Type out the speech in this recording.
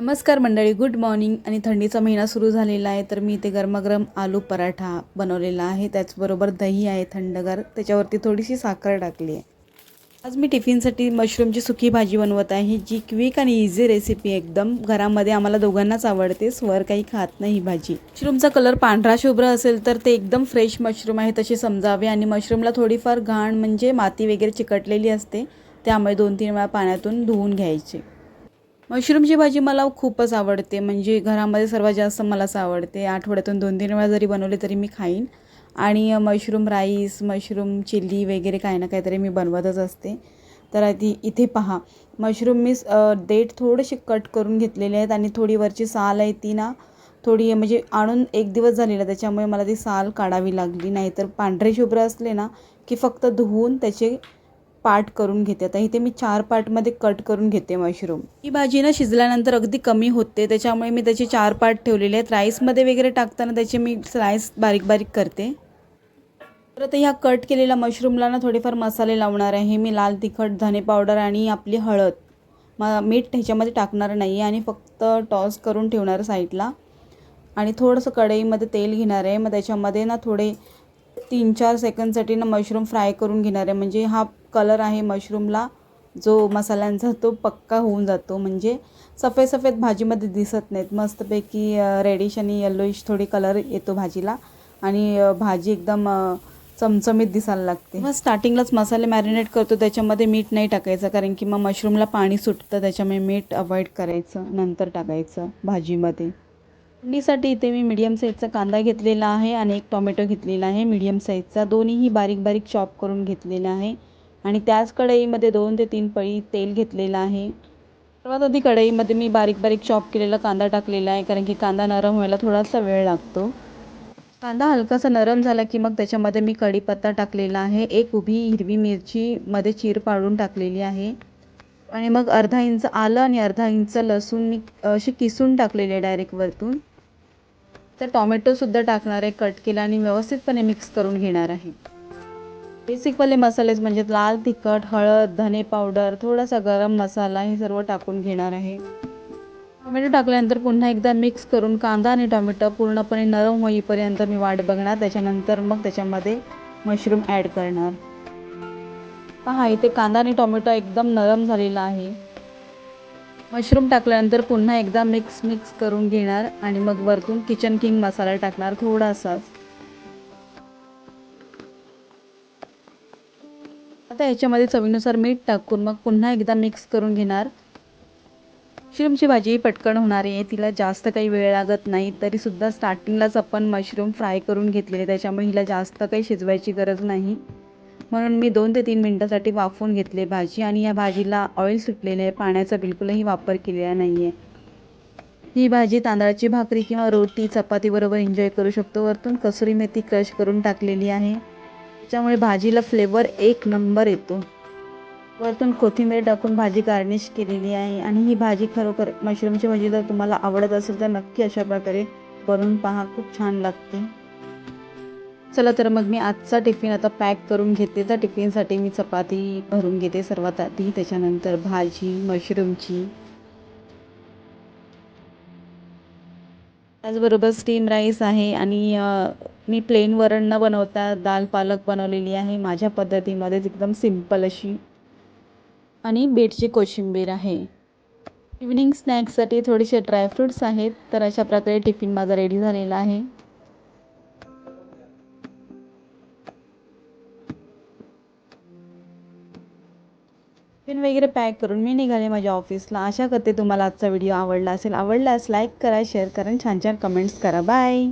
नमस्कार मंडळी good morning आणि थंडीचा महिना सुरू झालेला आहे तर मी इथे गरमागरम आलू पराठा बनवलेला आहे. त्याचबरोबर दही आहे थंडगार त्याच्यावरती थोडीशी साखर टाकली आहे. आज मी टिफिनसाठी मशरूमची सुकी भाजी बनवत आहे जी क्विक आणि इझी रेसिपी एकदम घरामध्ये आम्हाला दोघांनाच आवडते स्वर काही खात नाही ही भाजी. मशरूमचा कलर पांढरा शुभ्र असेल तर ते एकदम फ्रेश मशरूम आहे तसे समजावे. आणि मशरूमला थोडीफार घाण म्हणजे माती वगैरे चिकटलेली असते त्यामुळे दोन तीन वेळा पाण्यातून धुवून घ्यायचे. मशरूमची भाजी मला खूपच आवडते. म्हणजे घरामध्ये सर्वात जास्त मलाच आवडते. आठवड्यातून दोन तीन वेळा जरी बनवले तरी मी खाईन. आणि मशरूम राईस मशरूम चिल्ली वगैरे काही ना काहीतरी मी बनवतच असते. तर आधी इथे पहा. मशरूम मी देठ थोडेसे कट करून घेतलेले आहेत आणि थोडी वरची साल आहे ती ना थोडी म्हणजे आणून एक दिवस झालेला त्याच्यामुळे मला ती साल काढावी लागली. नाहीतर पांढरे शुभ्र असले ना की फक्त धुवून त्याचे पार्ट करून घेते. आता इथे मी चार पार्टमध्ये कट करून घेते मशरूम. ही भाजी ना शिजल्यानंतर अगदी कमी होते. त्याच्यामुळे मी त्याचे चार पार्ट ठेवलेले आहेत. राईसमध्ये वगैरे टाकताना त्याचे मी स्लाईस बारीक बारीक करते. तर आता ह्या कट केलेल्या मशरूमला ना थोडेफार मसाले लावणार आहे. मी लाल तिखट धने पावडर आणि आपली हळद. म मीठ ह्याच्यामध्ये टाकणार नाही आणि फक्त टॉस करून ठेवणार साईडला. आणि थोडंसं कढईमध्ये तेल घेणार आहे. मग त्याच्यामध्ये ना थोडे तीन चार सेकंदसाठी ना मशरूम फ्राय करून घेणार आहे. म्हणजे हा कलर आहे मशरूमला जो मसाल्यांचा तो पक्का होऊन जातो. म्हणजे सफेद सफेद भाजीमध्ये दिसत नाहीत. मस्तपैकी रेडिश आणि येल्लोइश थोडी कलर येतो भाजीला. आणि भाजी एकदम चमचमीत दिसायला लागते. मग स्टार्टिंगलाच मसाले मॅरिनेट करतो. त्याच्यामध्ये मीठ नाही टाकायचं. कारण की मग मशरूमला पाणी सुटतं. त्याच्यामुळे मीठ अवॉइड करायचं. नंतर टाकायचं भाजीमध्ये. फोडणीसाठी इथे मी मीडियम साईजचा कांदा घेतलेला आहे. आणि एक टोमॅटो घेतलेला आहे. मीडियम साईजचा दोन्हीही बारीक बारीक चॉप करून घेतलेला आहे. आणि त्याच कढईमध्ये दोन ते तीन पळी तेल घेतलेलं आहे. सर्वात आधी कढईमध्ये मी बारीक बारीक चॉप केलेला कांदा टाकलेला आहे कारण की कांदा नरम व्हायला थोडासा वेळ लागतो. कांदा हलकासा नरम झाला की मग त्याच्यामध्ये मी कढीपत्ता टाकलेला आहे. एक उभी हिरवी मिरची मध्ये चीर पाडून टाकलेली आहे. आणि मग अर्धा इंच आलं आणि अर्धा इंच लसूण मी अशी किसून टाकलेली आहे डायरेक्ट वरतून. तर टॉमॅटोसुद्धा टाकणार आहे कट केला आणि व्यवस्थितपणे मिक्स करून घेणार आहे. बेसिकवाले मसालेच म्हणजे लाल तिखट हळद धने पावडर थोडासा गरम मसाला हे सर्व टाकून घेणार आहे. टोमॅटो टाकल्यानंतर पुन्हा एकदा मिक्स करून कांदा आणि टोमॅटो पूर्णपणे नरम होईपर्यंत मी वाट बघणार त्याच्यानंतर मग त्याच्यामध्ये मशरूम ॲड करणार. पहा इथे कांदा आणि टोमॅटो एकदम नरम झालेला आहे. मशरूम टाकल्यानंतर पुन्हा एकदा मिक्स मिक्स करून घेणार आणि मग वरतून किचन किंग मसाला टाकणार थोडासाच. आता ह्याच्यामध्ये चवीनुसार मीठ टाकून मग पुन्हा एकदा मिक्स करून घेणार. मशरूमची भाजी पटकन होणार आहे तिला जास्त काही वेळ लागत नाही तरीसुद्धा स्टार्टिंगलाच आपण मशरूम फ्राय करून घेतलेले त्याच्यामुळे हिला जास्त काही शिजवायची गरज नाही. म्हणून मी दोन ते तीन मिनटासाठी वाफवून घेतले भाजी आणि या भाजीला ऑइल सुटलेले आहे पाण्याचा बिलकुलही वापर केलेला नाही आहे ही भाजी तांदळाची भाकरी किंवा रोटी चपातीबरोबर एन्जॉय करू शकतो. वरतून कसुरी मेथी क्रश करून टाकलेली आहे. त्याच्यामुळे भाजीला फ्लेवर एक नंबर येतो. वरतून कोथिंबीर टाकून भाजी गार्निश केलेली आहे आणि ही भाजी खरोखर मशरूमची भाजी जर तुम्हाला आवडत असेल तर नक्की अशा प्रकारे बनवून पहा खूप छान लागते. चला तर मग मी आजचा टिफिन आता पॅक करून घेते. तर टिफिनसाठी मी चपाती भरून घेते. सर्वात आधी त्याच्यानंतर भाजी मशरूमची त्याचबरोबर स्टीम राईस आहे आणि मी प्लेन वरण न बनवता दाल पालक बनवलेली आहे माझ्या पद्धतीमध्येच एकदम सिंपल अशी. आणि बीटची कोशिंबीर आहे. इव्हनिंग स्नॅक्ससाठी थोडेसे ड्रायफ्रूट्स आहेत तर अशा प्रकारे टिफिन माझा रेडी झालेला आहे. टिफिन वगैरे पॅक करून मी निघाले माझ्या ऑफिसला. आशा करते तुम्हाला आजचा व्हिडिओ आवडला असेल. आवडल्यास लाईक करा शेअर करा छान छान कमेंट्स करा. बाय